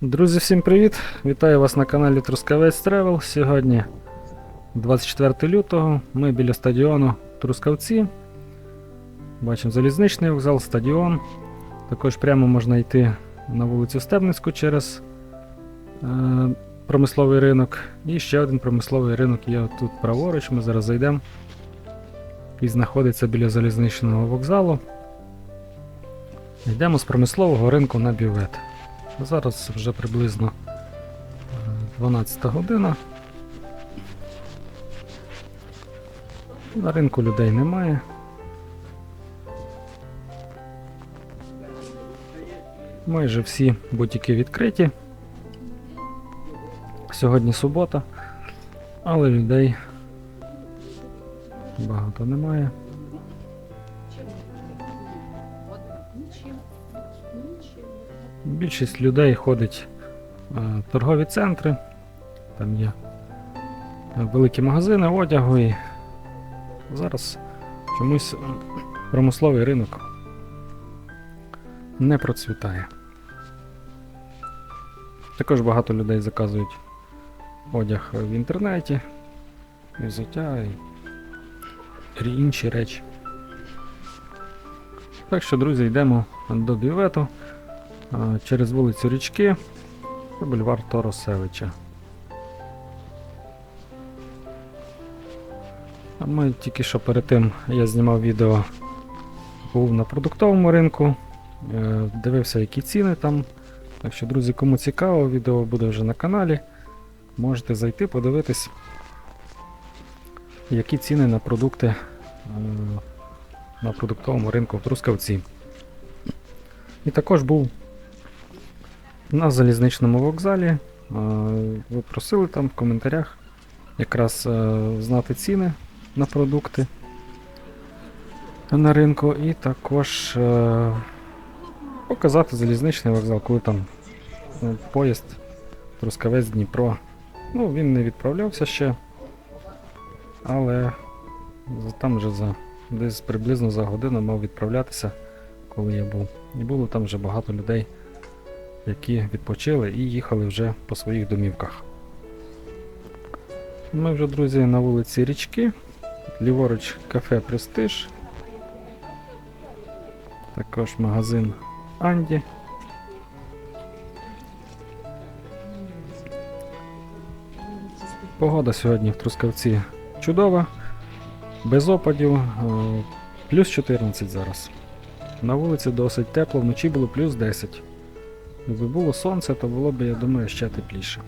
Друзі, всім привіт! Вітаю вас на каналі Трускавець Тревел. Сьогодні 24 лютого. Ми біля стадіону Трускавці. Бачимо залізничний вокзал, стадіон. Також прямо можна йти на вулицю Стебницьку через е, промисловий ринок. І ще один промисловий ринок є тут праворуч. Ми зараз зайдемо. І знаходиться біля залізничного вокзалу. Йдемо з промислового ринку на бювет. Зараз вже приблизно е, 12 година. На ринку людей немає. Майже всі бутіки відкриті. Сьогодні субота, але людей багато немає. Більшість людей ходить е, в торгові центри, там є е, великі магазини одягу і зараз чомусь промисловий ринок не процвітає. Також багато людей заказують одяг в інтернеті, взуття і інші речі. Так що, друзі, йдемо до бювету через вулицю Річки і бульвар Торосевича. А ми тільки що перед тим я знімав відео, був на продуктовому ринку, е, дивився, які ціни там. Так що, друзі, кому цікаво, відео буде вже на каналі. Можете зайти, подивитись, які ціни на продукти е, на продуктовому ринку в Трускавці. І також був на залізничному вокзалі. Е, Ви просили там в коментарях якраз е, знати ціни на продукти на ринку, і також е, показати залізничний вокзал, коли там поїзд Трускавець Дніпро. Ну, він не відправлявся ще, але там вже за десь приблизно за годину мав відправлятися, коли я був. І було там вже багато людей які відпочили і їхали вже по своїх домівках. Ми вже, друзі, на вулиці Річки. Ліворуч кафе Престиж. Також магазин Анді. Погода сьогодні в Трускавці чудова, без опадів, е, плюс 14 зараз. На вулиці досить тепло, вночі було плюс 10. Якби було сонце, то було б, я думаю, ще тепліше.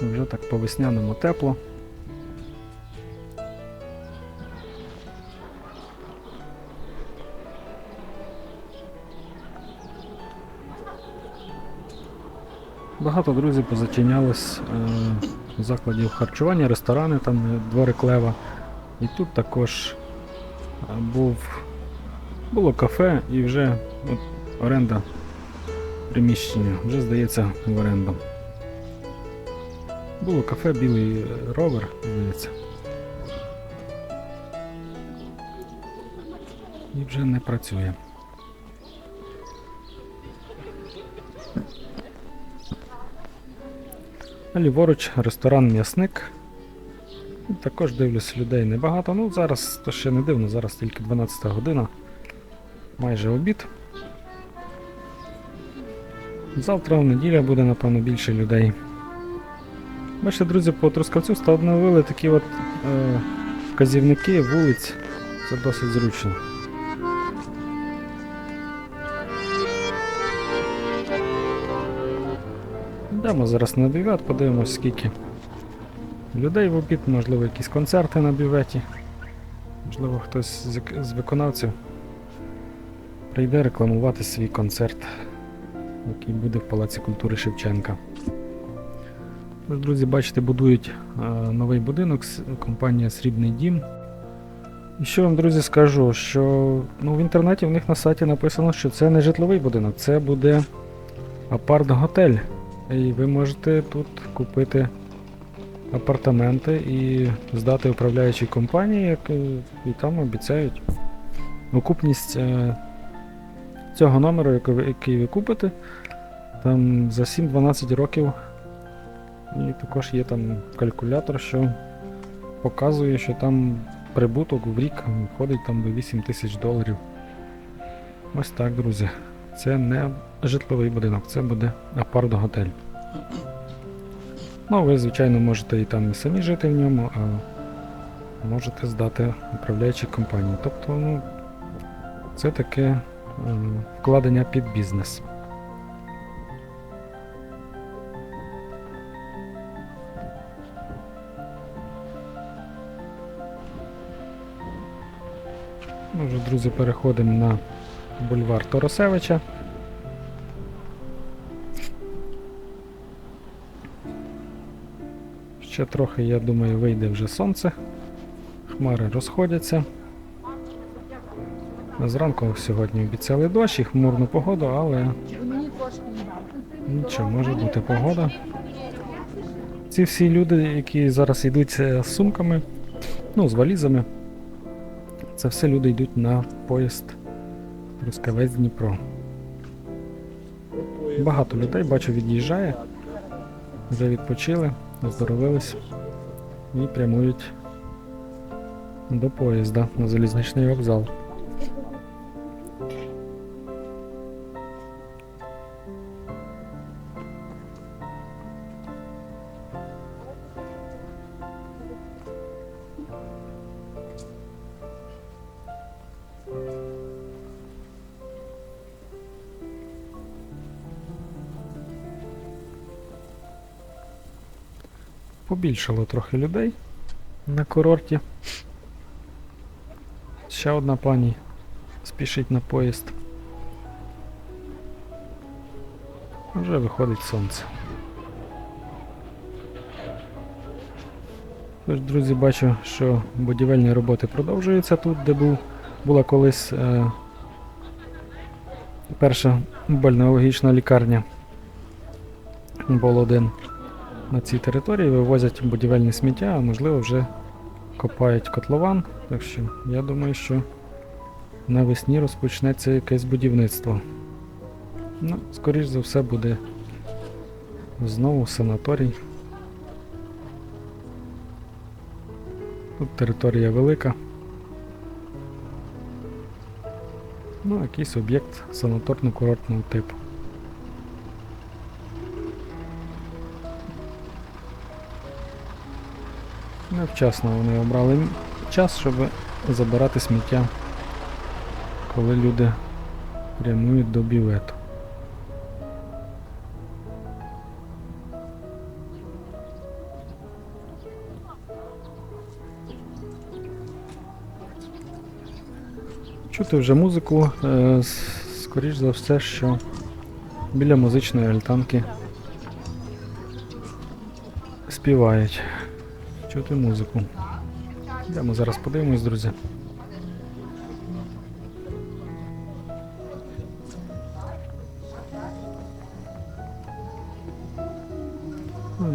Вже так по весняному тепло. Багато друзів позачинялось е, закладів харчування, ресторани, там е, двори клева. І тут також е, був, було кафе і вже от, оренда приміщення вже здається в оренду. Було кафе білий ровер, здається. І вже не працює. Ліворуч ресторан М'ясник. Також дивлюсь, людей небагато. Ну зараз то ще не дивно, зараз тільки 12 година. Майже обід. Завтра в неділя буде, напевно, більше людей. Бачите, друзі, по Трускавцю встановили такі от е, вказівники вулиць. Це досить зручно. Йдемо зараз на бювет, подивимось, скільки людей в обід, можливо, якісь концерти на бюветі. Можливо, хтось з, виконавців прийде рекламувати свій концерт який буде в Палаці культури Шевченка. Тож, друзі, бачите, будують е, новий будинок, компанія Срібний Дім. І що вам, друзі, скажу, що ну, в інтернеті в них на сайті написано, що це не житловий будинок, це буде апарт-готель. І ви можете тут купити апартаменти і здати управляючій компанії, як, і там обіцяють окупність е, цього номеру, який ви, купите, там за 7-12 років. І також є там калькулятор, що показує, що там прибуток в рік виходить там до 8 тисяч доларів. Ось так, друзі. Це не житловий будинок, це буде апарт-готель. Ну, ви, звичайно, можете і там і самі жити в ньому, а можете здати управляючій компанії. Тобто, ну, це таке вкладення під бізнес. Ми вже, друзі, переходимо на бульвар Торосевича. Ще трохи, я думаю, вийде вже сонце. Хмари розходяться. Зранку сьогодні обіцяли дощ і хмурну погоду, але нічого, може бути погода. Ці всі люди, які зараз йдуть е, з сумками, ну, з валізами, це все люди йдуть на поїзд Трускавець Дніпро. Багато людей, бачу, від'їжджає, вже відпочили, оздоровились і прямують до поїзда на залізничний вокзал. Побільшало трохи людей на курорті. Ще одна пані спішить на поїзд. Вже виходить сонце. Тож, друзі, бачу, що будівельні роботи продовжуються тут, де був, була колись е, перша бальнеологічна лікарня. Був один на цій території, вивозять будівельне сміття, а можливо вже копають котлован. Так що я думаю, що навесні розпочнеться якесь будівництво. Ну, скоріш за все буде знову санаторій. Тут територія велика. Ну, якийсь об'єкт санаторно-курортного типу. Невчасно вони обрали час, щоб забирати сміття, коли люди прямують до бівету. Чути вже музику, е, скоріш за все, що біля музичної альтанки співають. Чути музику. Йдемо зараз подивимось, друзі.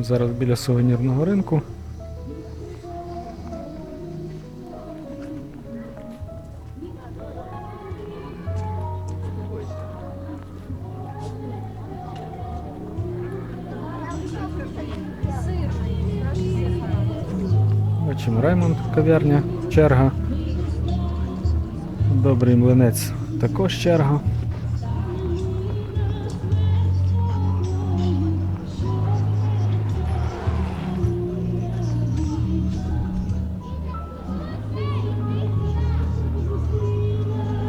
Зараз біля сувенірного ринку. Бачимо Раймонд кав'ярня, черга. Добрий млинець також черга.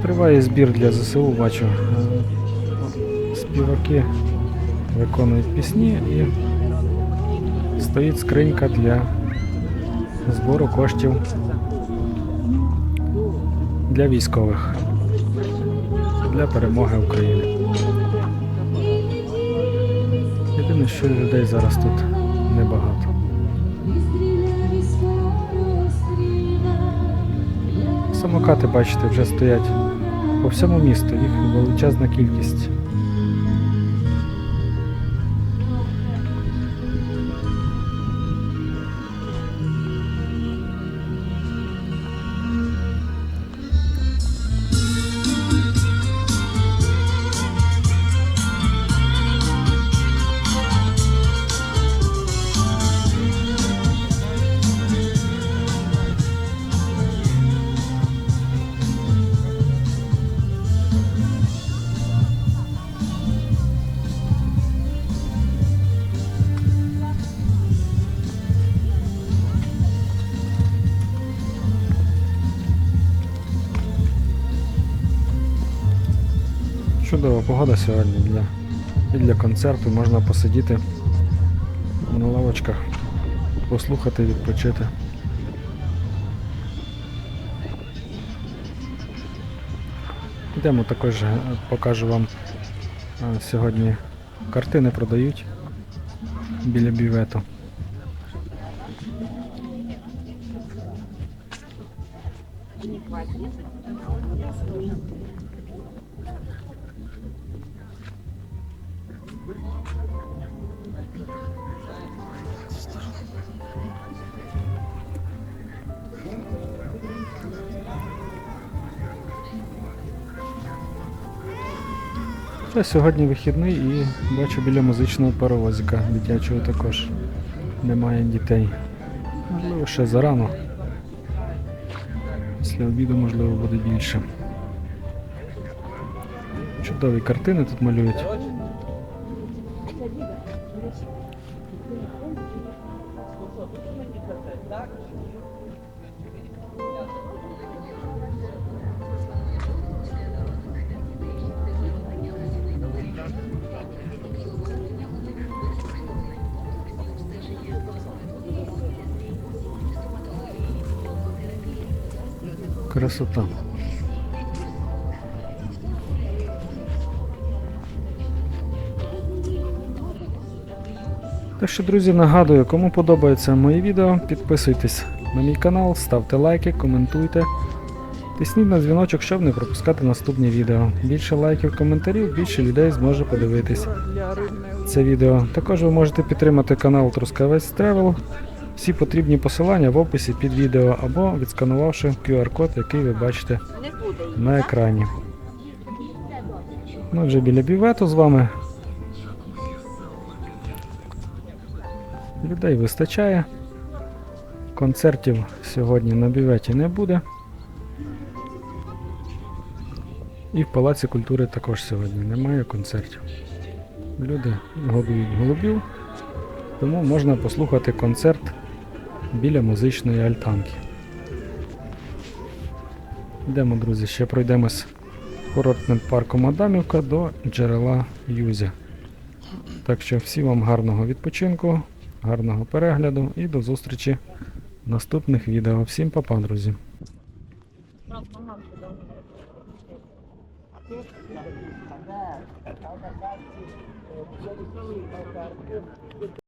Триває збір для ЗСУ, бачу. Співаки виконують пісні і стоїть скринька для збору коштів для військових для перемоги України. Єдине, що людей зараз тут небагато. Самокати, бачите, вже стоять по всьому місту, їх величезна кількість. Чудова погода сьогодні для, і для концерту. Можна посидіти на лавочках, послухати, відпочити. Йдемо також е, покажу вам е, сьогодні картини продають біля бювету. Це сьогодні вихідний і бачу біля музичного паровозика дитячого також немає дітей. Можливо, ще зарано. Після обіду, можливо, буде більше. Чудові картини тут малюють. Красота. Так що, друзі, нагадую, кому подобаються мої відео, підписуйтесь на мій канал, ставте лайки, коментуйте. Тисніть на дзвіночок, щоб не пропускати наступні відео. Більше лайків, коментарів, більше людей зможе подивитись це відео. Також ви можете підтримати канал Трускавець Travel. Всі потрібні посилання в описі під відео або відсканувавши QR-код, який ви бачите на екрані. Ми вже біля бювету з вами. Людей вистачає. Концертів сьогодні на бюветі не буде. І в Палаці культури також сьогодні немає концертів. Люди годують голубів, тому можна послухати концерт біля музичної альтанки. Йдемо, друзі, ще пройдемось курортним парком Адамівка до джерела Юзя. Так що всім вам гарного відпочинку, гарного перегляду і до зустрічі в наступних відео. Всім па-па, друзі!